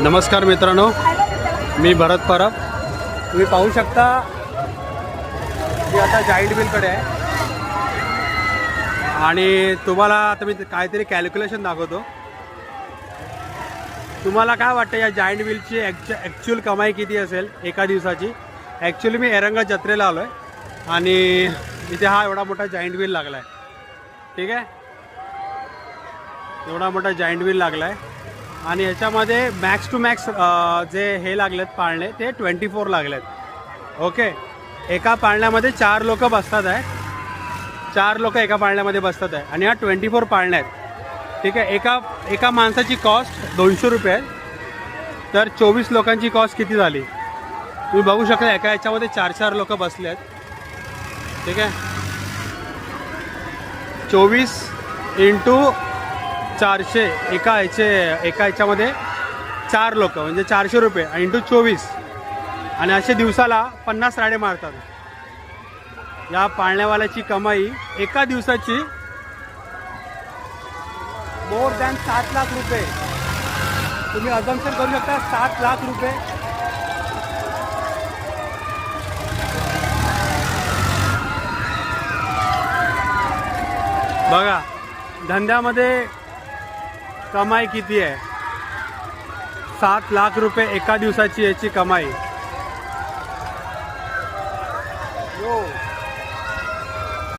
नमस्कार मित्रांनो मी भरत परब. तुम्ही पाहू शकता मी आता जाईंट बिलकडे आहे. आणि तुम्हाला आता मी काहीतरी कॅल्क्युलेशन दाखवतो. तुम्हाला काय वाटतं या जाईंट बिलची ॲक्च्यु ॲक्च्युअल कमाई किती असेल एका दिवसाची? ॲक्च्युली मी एरंगा जत्रेला आलो आहे आणि इथे हा एवढा मोठा जाईंट बिल लागला आहे ठीक आहे? एवढा मोठा जाईंट बिल लागला आहे आणि याच्यामध्ये मॅक्स टू मॅक्स जे हे लागलेत पाळणे ते ट्वेंटी फोर लागलेत. ओके एका पाळण्यामध्ये चार लोक बसतात आहे. चार लोक एका पाळण्यामध्ये बसतात आहे. आणि ह्या ट्वेंटी फोर पाळण्या आहेत ठीक आहे? एका एका माणसाची कॉस्ट दोनशे रुपये आहे. तर चोवीस लोकांची कॉस्ट किती झाली? तुम्ही बघू शकता एका याच्यामध्ये चार चार लोक बसले आहेत ठीक आहे? चोवीस इंटू चारशे एका ह्याचे एका ह्याच्यामध्ये चार लोक म्हणजे चारशे रुपये आणि इंटू चोवीस. आणि असे दिवसाला पन्नास राडे मारतात. या पाळण्यावाल्याची कमाई एका दिवसाची मोर दॅन सात लाख रुपये. तुम्ही अजम्पन करू शकता सात लाख रुपये. बघा धंद्यामध्ये कमाई किती आहे? सात लाख रुपये एका दिवसाची याची कमाई.